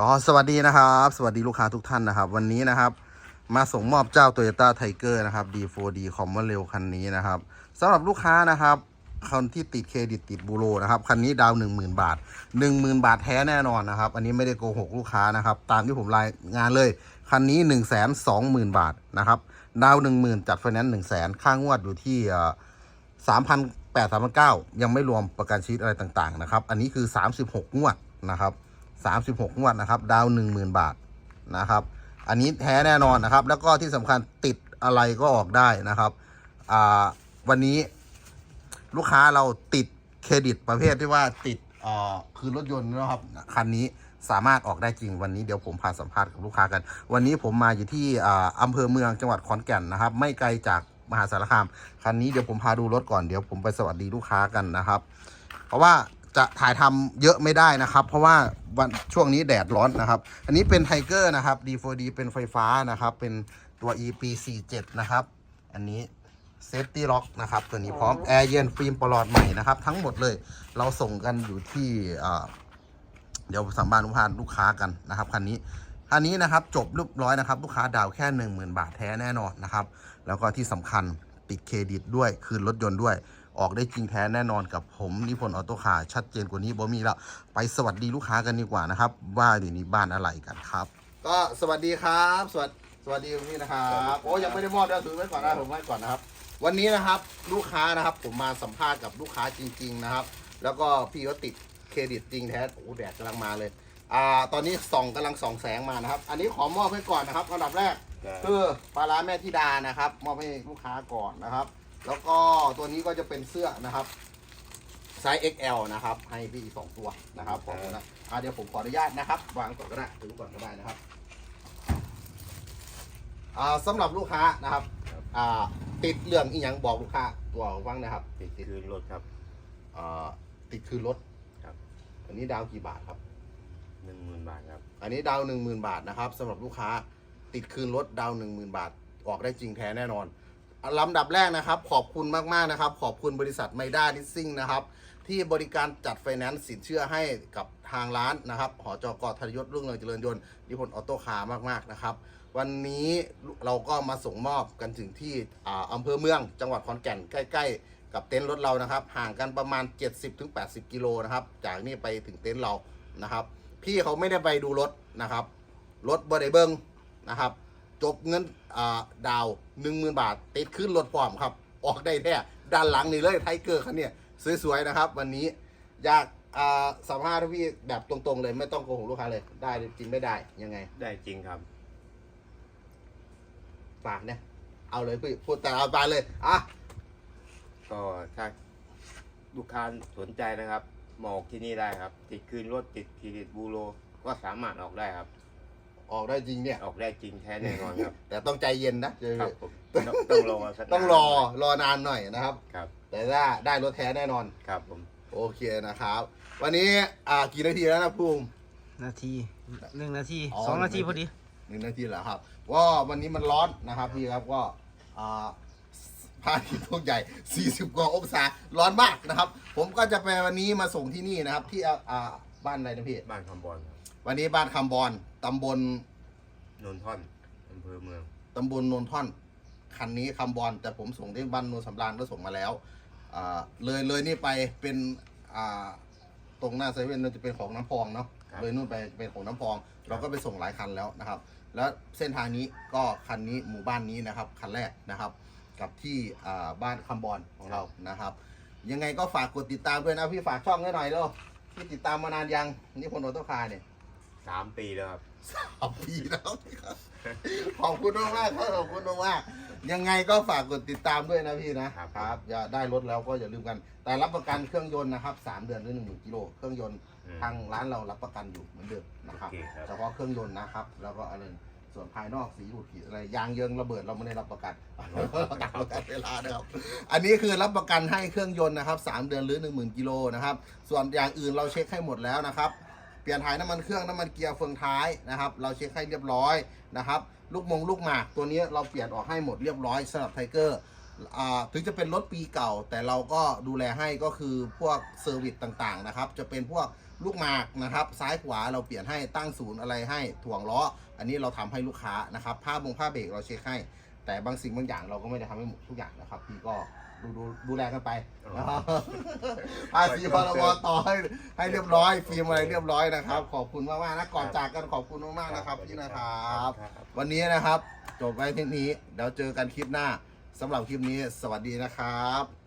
ก็สวัสดีนะครับ สวัสดีลูกค้าทุกท่านนะครับ วันนี้นะครับ มาส่งมอบเจ้า Toyota Tiger นะครับ D4D คอมมอนเร็วคันนี้นะครับสำหรับลูกค้านะครับคนที่ติดเครดิตติดบูโรนะครับคันนี้ดาว 10,000 บาท 10,000 บาทแท้แน่นอนนะครับ อันนี้ไม่ได้โกหกลูกค้านะครับ ตามที่ผมรายงานเลย คันนี้ 120,000 บาทนะครับดาว 10,000 จัดไฟแนนซ์100,000ค่างวดอยู่ที่เอ่อ3,800 3,900ยังไม่รวมประกันชีวิตอะไรต่างๆนะครับ อันนี้คือ 36 งวดนะครับ 36 งวดนะครับ ดาว 10,000 บาทนะครับ อันนี้แท้แน่นอนนะครับ แล้วก็ที่สำคัญติดอะไรก็ออกได้นะครับวันนี้ลูกค้าเราติดเครดิตประเภทที่ว่าติดคือรถยนต์นะครับคันนี้สามารถออกได้จริงวันนี้เดี๋ยวผมพาสัมภาษณ์กับลูกค้ากัน วันนี้ผมมาอยู่ที่ออำเภอเมืองจังหวัดขอนแก่นนะครับ ไม่ไกลจากมหาสารคาม คันนี้เดี๋ยวผมพาดูรถก่อนเดี๋ยวผมไปสวัสดีลูกค้ากันนะครับ เพราะว่า จะถ่ายทำเยอะไม่ได้นะครับ เพราะว่าวันช่วงนี้แดดร้อนนะครับ อันนี้เป็นไทเกอร์นะครับ D4D เป็นไฟฟ้านะครับ เป็นตัว EP47 นะครับ อันนี้เซฟตี้ล็อกนะครับ ตัวนี้พร้อมแอร์เย็นฟิล์มปลอดใหม่นะครับ ทั้งหมดเลยเราส่งกันอยู่ที่เดี๋ยวสัมภาษณ์ลูกค้าลูกค้ากันนะครับคันนี้คันนี้นะครับจบเรียบร้อยนะครับ ลูกค้าดาวแค่ 10,000 บาทแท้แน่นอนนะครับ แล้วก็ที่สำคัญติดเครดิตด้วยคืนรถยนต์ด้วย ออกได้จริงแท้แน่นอนกับผมนิพนธ์ออโต้คาร์ชัดเจนกว่านี้บ่มีแล้วไปสวัสดีลูกค้ากันดีกว่านะครับ ว่าอยู่นี่บ้านอะไรกันครับ ก็สวัสดีครับ สวัสสวัสดีคุณพี่นะครับโอ้ยังไม่ได้มอบเดี๋ยวถือไว้ก่อนนะผมไว้ก่อนนะครับ วันนี้นะครับลูกค้านะครับผมมาสัมภาษณ์กับลูกค้าจริง ๆนะครับ แล้วก็พี่ก็ติดเครดิตจริงแท้โอ้แดดกำลังมาเลยอ่าตอนนี้ส่องกำลังส่องแสงมานะครับ อันนี้ขอมอบให้ก่อนนะครับอันดับแรกคือปลาร้าแม่ธิดานะครับ มอบให้ลูกค้าก่อนนะครับ แล้วก็ตัวนี้ก็จะเป็นเสื้อนะครับไซส์ XL นะครับ ให้พี่อีกสองตัวนะครับขอบคุณนะอ่าเดี๋ยวผมขออนุญาตนะครับ วางก่อนก็ได้ถือก่อนก็ได้นะครับอ่าสำหรับลูกค้านะครับอ่าติดเรื่องอีหยังบอกลูกค้าตัวฟังนะครับติดคืนรถครับอ่าติดคือรถครับ อันนี้ดาวกี่บาทครับหนึ่งหมื่นบาทครับ อันนี้ดาวหนึ่งหมื่นบาทนะครับสำหรับลูกค้าติดคืนรถดาวหนึ่งหมื่นบาท ออกได้จริงแท้แน่นอนอะ ลำดับแรกนะครับ ขอบคุณมากๆนะครับ ขอบคุณบริษัทไมด้าลิสซิ่งนะครับ ที่บริการจัดไฟแนนซ์สินเชื่อให้กับทางร้านนะครับ หอจกทรยศรุ่งเรืองเจริญยนต์นิพนธ์ออโต้คาร์มากๆนะครับ วันนี้เราก็มาส่งมอบกันถึงที่อ่าอำเภอเมือง จังหวัดขอนแก่นใกล้ ๆ กับเต็นท์รถเรานะครับ ห่างกันประมาณ 70-80 กิโลนะครับ จากนี่ไปถึงเต็นท์เรานะครับ พี่เขาไม่ได้ไปดูรถนะครับ รถบริเบิงนะครับ จบเงินอ่าดาวหนึ่งหมื่นบาท ติดขึ้นรถพร้อมครับ ออกได้แท้ด้านหลังนี่เลยไทเกอร์คันเนี่ยสวยๆนะครับ วันนี้อยากอ่าสัมภาษณ์พี่แบบตรงๆเลยไม่ต้องโกหกลูกค้าเลย ได้จริงไม่ได้ยังไง ได้จริงครับฝากเนี่ย เอาเลยพี่พูดแต่เอาไปเลยอะก็ถ้าลูกค้าสนใจนะครับมาออกที่นี่ได้ครับ ติดคืนรถติดเครดิตบูโรก็สามารถออกได้ครับ ออกได้จริงเนี่ย ออกได้จริงแท้แน่นอนครับ แต่ต้องใจเย็นนะครับผมต้องต้องรอสักต้องรอรอนานหน่อยนะครับ ครับ แต่ถ้าได้รถแท้แน่นอน ครับผม โอเคนะครับ วันนี้อ่ากี่นาทีแล้วนะภูมิ นาทีหนึ่งนาทีอ๋อ สองนาทีพอดี หนึ่งนาทีแล้วครับว่าวันนี้มันร้อนนะครับพี่ครับก็อ่าพระอาทิตย์ตกใหญ่ 40 กว่าองศาร้อนมากนะครับ ผมก็จะไปวันนี้มาส่งที่นี่นะครับ ที่อ่าอ่า บ้านอะไรนะพี่บ้านคำบอลครับวันนี้บ้านคำบอนตำบลนนท่อนอำเภอเมือง ตำบลโนนท่อน คันนี้คำบอลแต่ผมส่งที่บ้านโนนสำราญก็ส่งมาแล้วอ่าเลยเลยนี่ไปเป็นอ่าตรงหน้าเซเว่นนั่นจะเป็นของน้ำพองเนาะครับ เลยนู่นไปเป็นของน้ำพอง เราก็ไปส่งหลายคันแล้วนะครับ แล้วเส้นทางนี้ก็คันนี้หมู่บ้านนี้นะครับ คันแรกนะครับ กับที่อ่าบ้านคำบอลของเรานะครับ ยังไงก็ฝากกดติดตามด้วยนะพี่ฝากช่องให้หน่อยเร็ว พี่ติดตามมานานยังนี่พลโอโตคาร์เนี่ยสามปีแล้วครับสามปีแล้วนะครับขอบคุณมากมากๆครับขอบคุณมากมากๆยังไงก็ฝากกดติดตามด้วยนะพี่นะครับครับอย่าได้รถแล้วก็อย่าลืมกัน แต่รับประกันเครื่องยนต์นะครับสามเดือนหรือหนึ่งหมื่นกิโลเครื่องยนต์อืมทางร้านเรารับประกันอยู่เหมือนเดิมนะครับโอเคครับเฉพาะเครื่องยนต์นะครับ แล้วก็อะไร ส่วนภายนอกสีหลุดขีดอะไรยางเยิงระเบิดเราไม่ได้รับประกันเราตัดประกันเวลานะครับ อันนี้คือรับประกันให้เครื่องยนต์นะครับสามเดือนหรือหนึ่งหมื่นกิโลนะครับ ส่วนอย่างอื่นเราเช็คให้หมดแล้วนะครับ เปลี่ยนถ่ายน้ำมันเครื่องน้ำมันเกียร์เฟืองท้ายนะครับ เราเช็คให้เรียบร้อยนะครับ ลูกมงลูกหมากตัวนี้เราเปลี่ยนออกให้หมดเรียบร้อยสำหรับไทเกอร์อ่าถึงจะเป็นรถปีเก่า แต่เราก็ดูแลให้ก็คือพวกเซอร์วิสต่างๆนะครับ จะเป็นพวก ลูกหมากนะครับซ้ายขวาเราเปลี่ยนให้ตั้งศูนย์อะไรให้ถ่วงล้อ อันนี้เราทำให้ลูกค้านะครับผ้าบงผ้าเบรกเราเช็คให้ แต่บางสิ่งบางอย่างเราก็ไม่ได้ทำให้หมดทุกอย่างนะครับ พี่ก็ดูดูดูแลกันไปนะครับภาษีพรบต่อให้ให้เรียบร้อยฟิล์มอะไรเรียบร้อยนะครับ ขอบคุณมากๆนะก่อนจากกันขอบคุณมากๆนะครับพี่นะครับ วันนี้นะครับ จบไว้ที่นี้เดี๋ยวเจอกันคลิปหน้าสำหรับคลิปนี้ สวัสดีนะครับ